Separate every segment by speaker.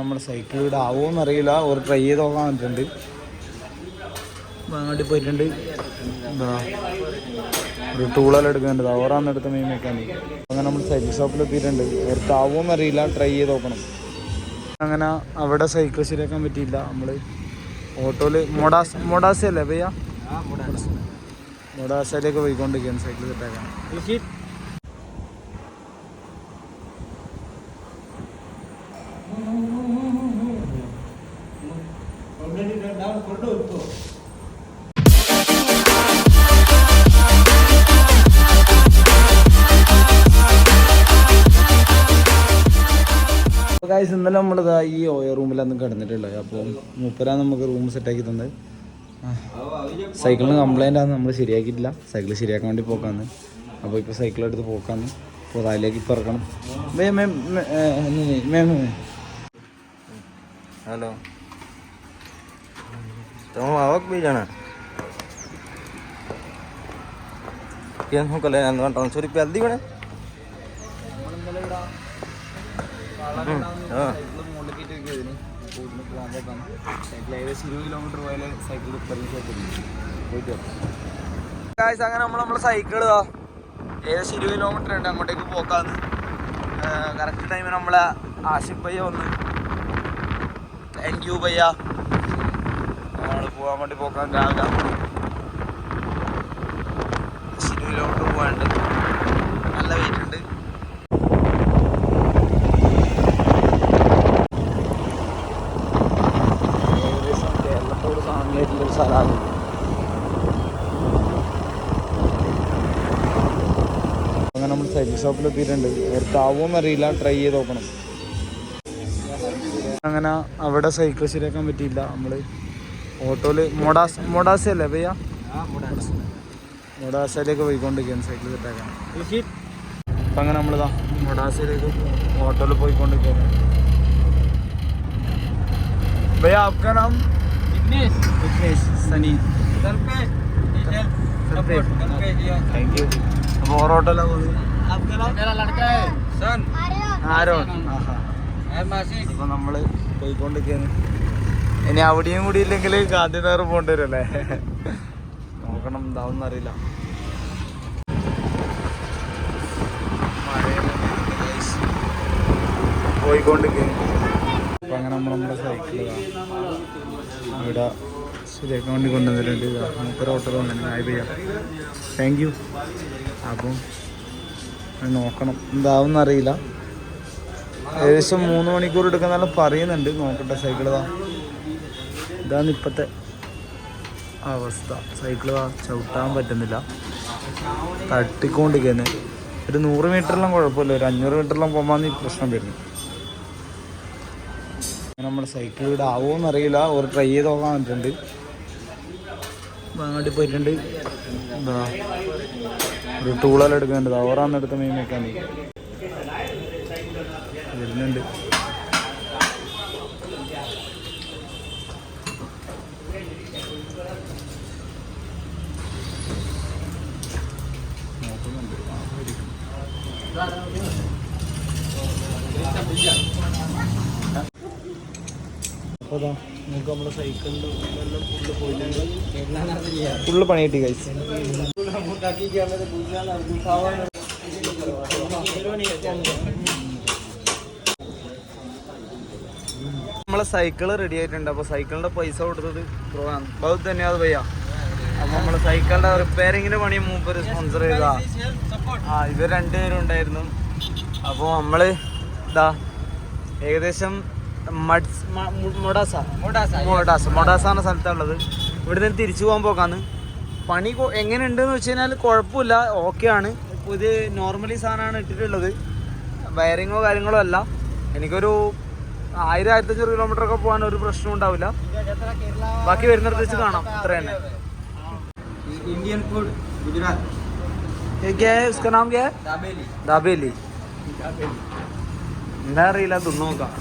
Speaker 1: നമ്മൾ സൈക്കിൾ ഇവിടെ ആവുമെന്ന് അറിയില്ല ഒരു ട്രൈ ചെയ്ത് നോക്കാൻ പറ്റുന്നുണ്ട് അങ്ങോട്ട് പോയിട്ടുണ്ട്. എന്താ ഒരു ടൂളെല്ലാം എടുക്കുന്നുണ്ട്. ഓറാന്ന് എടുത്ത മെയിൻ മെക്കാനിക് അങ്ങനെ നമ്മൾ സൈക്കിൾ ഷോപ്പിൽ എത്തിയിട്ടുണ്ട് അവർക്ക് ആവുമെന്ന് അറിയില്ല ട്രൈ ചെയ്ത് നോക്കണം അങ്ങനെ അവിടെ സൈക്കിൾ ശരിയാക്കാൻ പറ്റിയില്ല. നമ്മൾ ഓട്ടോയിൽ മൊഡാസ് മൊഡാസ അല്ലേ ഭയ്യ മൊഡാസയിലേക്ക് പോയിക്കൊണ്ടിരിക്കുകയാണ്. സൈക്കിൾ സെറ്റാക്കാൻ ഗായ്സ് ഇന്നലെ നമ്മളിതാ ഈ റൂമിലൊന്നും കിടന്നിട്ടുള്ളത് അപ്പോൾ മുപ്പരാ നമുക്ക് റൂം സെറ്റാക്കി തന്നത്. സൈക്കിളിന് കംപ്ലൈന്റ് ആണ് നമ്മൾ ശരിയാക്കിയിട്ടില്ല. സൈക്കിൾ ശരിയാക്കാൻ വേണ്ടി പോക്കാന്ന്. അപ്പോൾ ഇപ്പോൾ സൈക്കിൾ എടുത്ത് പോക്കാന്ന്. അപ്പോൾ അതിലേക്ക് ഇപ്പോൾ ഇറക്കണം. മേ
Speaker 2: તમે આવક બે જણા. કેમ શું કરે ત્રણસો રૂપિયા આપી મને
Speaker 1: അങ്ങനെ നമ്മൾ നമ്മളെ സൈക്കിൾ ഏകദേശം ഇരുപത് കിലോമീറ്റർ ഉണ്ട് അങ്ങോട്ടേക്ക് പോക്കാന്ന്. കറക്റ്റ് ടൈമിന് നമ്മളെ ആഷിഫ് പയ്യ വന്ന്. താങ്ക് യു പയ്യ. പോകാൻ വേണ്ടി പോക്കാൻ രാവിലെ കിലോമീറ്റർ പോകാനുണ്ട് നല്ല വെയിറ്റ് ഉണ്ട് ഏകദേശം കേരളത്തോട് സാമ്യമായിട്ടുള്ളൊരു സ്ഥലമാണ്. അങ്ങനെ നമ്മൾ സൈക്കിൾ ഷോപ്പിൽ എത്തിയിട്ടുണ്ട്. ആവുമോന്ന് അറിയില്ല ട്രൈ ചെയ്ത് നോക്കണം. അങ്ങനെ അവിടെ സൈക്കിൾ ശരിയാക്കാൻ പറ്റിയില്ല. നമ്മൾ ഓട്ടോയിൽ മൊഡാസ് മൊഡാസ അല്ലേ ഭയ്യ മൊഡാസയിലേക്ക് പോയിക്കൊണ്ടിരിക്കുകയാണ് സൈക്കിൾ സെറ്റാക്കാൻ അപ്പം അങ്ങനെ നമ്മളിതാ മൊഡാസയിലേക്ക് ഓട്ടോയിൽ പോയിക്കൊണ്ടിരിക്കുകയാണ് भैया आपका नाम विघ्नेश सनी थैंक यू അപ്പോൾ ഓരോ ഓട്ടോയിലാണ് പോകുന്നത്
Speaker 2: मेरा लड़का है सन
Speaker 1: ആരോൺ ആഹാ
Speaker 2: है मासी
Speaker 1: അപ്പോൾ നമ്മൾ പോയിക്കൊണ്ടിരിക്കുകയാണ് ഇനി അവിടെയും കൂടി ഇല്ലെങ്കിൽ ഗാന്ധിനഗർ പോകേണ്ടി വരും അല്ലേ നോക്കണം എന്താവുന്ന അറിയില്ല. അങ്ങനെ നമ്മൾ നമ്മുടെ ആയി താങ്ക് യു അപ്പം നോക്കണം എന്താവും അറിയില്ല. ഏകദേശം മൂന്ന് മണിക്കൂർ എടുക്കുന്നാലും പറയുന്നുണ്ട്. നോക്കട്ടെ സൈക്കിൾ ഇതാ. ഇതാണ് ഇപ്പോഴത്തെ അവസ്ഥ. സൈക്കിൾ ഇതാ ചവിട്ടാൻ പറ്റുന്നില്ല. തട്ടിക്കൊണ്ടിരിക്കുന്നു. ഒരു നൂറ് മീറ്ററെല്ലാം കുഴപ്പമില്ല. ഒരു അഞ്ഞൂറ് മീറ്ററെല്ലാം പോകുമ്പോൾ ഈ പ്രശ്നം വരുന്നു നമ്മുടെ സൈക്കിൾ ഇവിടെ ആവുമെന്ന് അറിയില്ല. ഒരു ട്രൈ ചെയ്ത് നോക്കാൻ പറ്റുന്നുണ്ട്. അങ്ങോട്ട് പോയിട്ടുണ്ട്. എന്താ ഒരു ടൂളെല്ലാം എടുക്കുന്നുണ്ട്. ഓറാന്ന് എടുത്ത മെയിൻ മെക്കാനിക് വരുന്നുണ്ട്. നമ്മുടെ ഫുള്ള് പോയിട്ടുണ്ട് പണി കിട്ടി കഴിച്ച് നമ്മളെ സൈക്കിൾ റെഡി ആയിട്ടുണ്ട്. അപ്പോൾ സൈക്കിളിന്റെ പൈസ കൊടുത്തത് അത് തന്നെയാ അത് ഭയ്യ അപ്പോൾ നമ്മൾ സൈക്കിളിന്റെ റിപ്പയറിങ്ങിന്റെ പണി മൂപ്പര് സ്പോൺസർ ചെയ്ത. ആ ഇവർ രണ്ടുപേരും ഉണ്ടായിരുന്നു. അപ്പോൾ നമ്മൾ ഇതാ ഏകദേശം മഡ്സ്. മൊഡാസ മൊഡാസ മൊഡാസ എന്ന സ്ഥലത്താണുള്ളത്. ഇവിടെ നിന്ന് തിരിച്ചു പോകാൻ പോക്കാന്ന് പണി എങ്ങനെ എങ്ങനെയുണ്ടെന്ന് വെച്ച് കഴിഞ്ഞാൽ കുഴപ്പമില്ല ഓക്കെ ആണ്. പുതിയ ഇത് നോർമലി സാധനമാണ് ഇട്ടിട്ടുള്ളത്. വയറിങ്ങോ കാര്യങ്ങളോ അല്ല. എനിക്കൊരു ആയിരം ആയിരത്തഞ്ഞൂറ് കിലോമീറ്റർ ഒക്കെ പോകാൻ ഒരു പ്രശ്നം ഉണ്ടാവില്ല ബാക്കി വരുന്നിടത്ത് വെച്ച് കാണാം. അത്ര തന്നെ
Speaker 2: इंडियन फूड गुजरात
Speaker 1: ये क्या है उसका नाम क्या है
Speaker 2: दाबेली
Speaker 1: ദാബേലി എന്താ അറിയില്ല തിന്നു നോക്കാം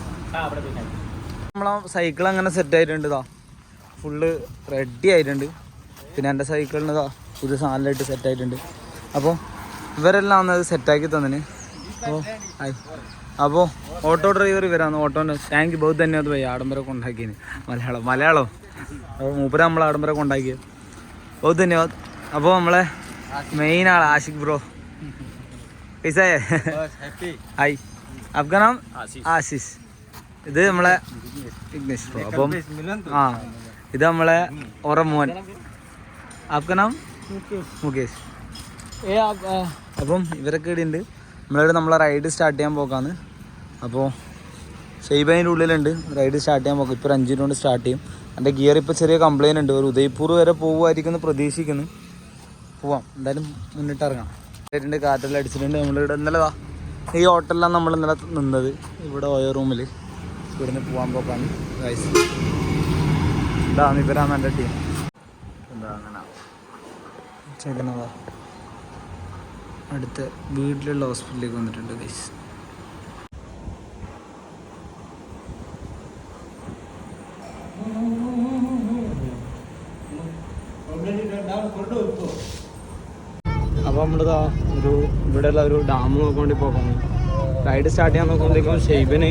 Speaker 1: നമ്മളെ സൈക്കിൾ അങ്ങനെ സെറ്റ് ആയിട്ടുണ്ട് ഇതാ ഫുള്ള് റെഡി ആയിട്ടുണ്ട് പിന്നെ എൻ്റെ സൈക്കിളിന് ഇതാ പുതിയ സാധനമായിട്ട് സെറ്റ് ആയിട്ടുണ്ട് അപ്പോൾ ഇവരെല്ലാം ഒന്ന് സെറ്റാക്കി തന്നിന് അപ്പോൾ ആയി അപ്പോൾ ഓട്ടോ ഡ്രൈവർ ഇവരാണ് ഓട്ടോൻ്റെ താങ്ക് യു ബഹുത് ധന്യവാദ് ഭയ്യ ആഡംബരം കൊണ്ടാക്കിയതിന് മലയാളം മലയാളം അപ്പോൾ മൂപ്പര നമ്മളെ ആഡംബരം കൊണ്ടാക്കിയത് ബഹുത് ധന്യവാദ് അപ്പോൾ നമ്മളെ മെയിൻ ആൾ ആഷിഖ് ബ്രോ പൈസ ഹായ് आपका नाम ആശിഷ് ഇത് നമ്മളെ വിഘ്നേഷ് ബ്രോ അപ്പം ആ ഇത് നമ്മളെ ഓറ മോൻ आपका नाम മുകേഷ് ഏ അപ്പം ഇവരൊക്കെ ഇവിടെ ഉണ്ട് നമ്മളിവിടെ നമ്മളെ റൈഡ് സ്റ്റാർട്ട് ചെയ്യാൻ പോക്കാന്ന് അപ്പോൾ ഷെയ്ബൈൻ്റെ ഉള്ളിലുണ്ട് റൈഡ് സ്റ്റാർട്ട് ചെയ്യാൻ പോക്കാം ഇപ്പോൾ ഒരു അഞ്ച് കൊണ്ട് സ്റ്റാർട്ട് ചെയ്യും എന്റെ ഗിയർ ഇപ്പോൾ ചെറിയ കംപ്ലൈന്റ് ഉണ്ട്. ഒരു ഉദയ്പൂർ വരെ പോകുമായിരിക്കും എന്ന് പ്രതീക്ഷിക്കുന്നു. പോവാം. എന്തായാലും മുന്നിട്ട് ഇറങ്ങാം. ഉണ്ട് കാറ്റെല്ലാം അടിച്ചിട്ടുണ്ട്. നമ്മളിവിടെ ഇന്നലെ വാ ഈ ഹോട്ടലിലാണ് നമ്മൾ ഇന്നലെ നിന്നത്. ഇവിടെ ഓയോ റൂമിൽ ഇവിടുന്ന് പോകാൻ പോക്കാണ്. റൈസ് ഇതാണ് ഇവരാണ് എന്റെ ടീം എന്താ അങ്ങനെ ചേട്ടനതാ അടുത്ത വീട്ടിലുള്ള ഹോസ്പിറ്റലിലേക്ക് വന്നിട്ടുണ്ട് ഗൈസ് അപ്പോൾ നമ്മളിതാ ഒരു ഇവിടെയുള്ള ഒരു ഡാം നോക്കൊണ്ടി പോകാം റൈഡ് സ്റ്റാർട്ട് ചെയ്യാൻ നോക്കുമ്പോഴേക്കും ഷെയ്ബിന്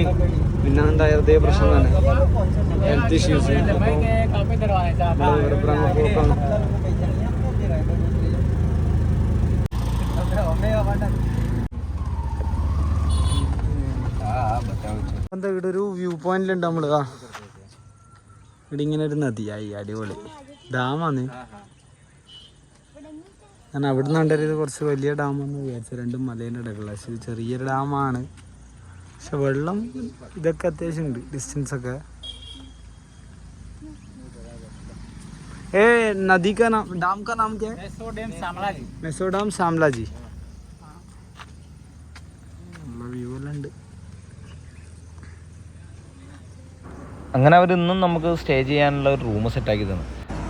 Speaker 1: പിന്നെ ഉണ്ടായതേ പ്രശ്നം തന്നെ. ഹെൽത്ത് ഇഷ്യൂസ് എന്താ ഇവിടെ ഒരു വ്യൂ പോയിന്റിലുണ്ട് നമ്മൾ ആ ഇവിടെ ഇങ്ങനെ ഒരു നദിയായി അടിപൊളി. ഡാമാണ് ഞാൻ അവിടെ നിന്ന് കണ്ടത് കുറച്ച് വലിയ ഡാമെന്ന് വിചാരിച്ചു. രണ്ടും മലേന്റെ ഇടയ്ക്കുള്ള പക്ഷേ ചെറിയൊരു ഡാമാണ്. പക്ഷെ വെള്ളം ഇതൊക്കെ അത്യാവശ്യം ഉണ്ട്. ഡിസ്റ്റൻസൊക്കെ ഏ നദിക്ക ഡാം കാ നാം മെസോ ഡാം സാംലാജി വ്യൂ ഉണ്ട്.
Speaker 2: അങ്ങനെ അവർ നമുക്ക് സ്റ്റേ ചെയ്യാനുള്ള ഒരു റൂം സെറ്റാക്കി തന്നു.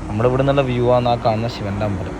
Speaker 2: നമ്മുടെ ഇവിടെ നിന്നുള്ള വ്യൂ ആണ് ആ കാണുന്ന ശിവന്റെ അമ്പലം.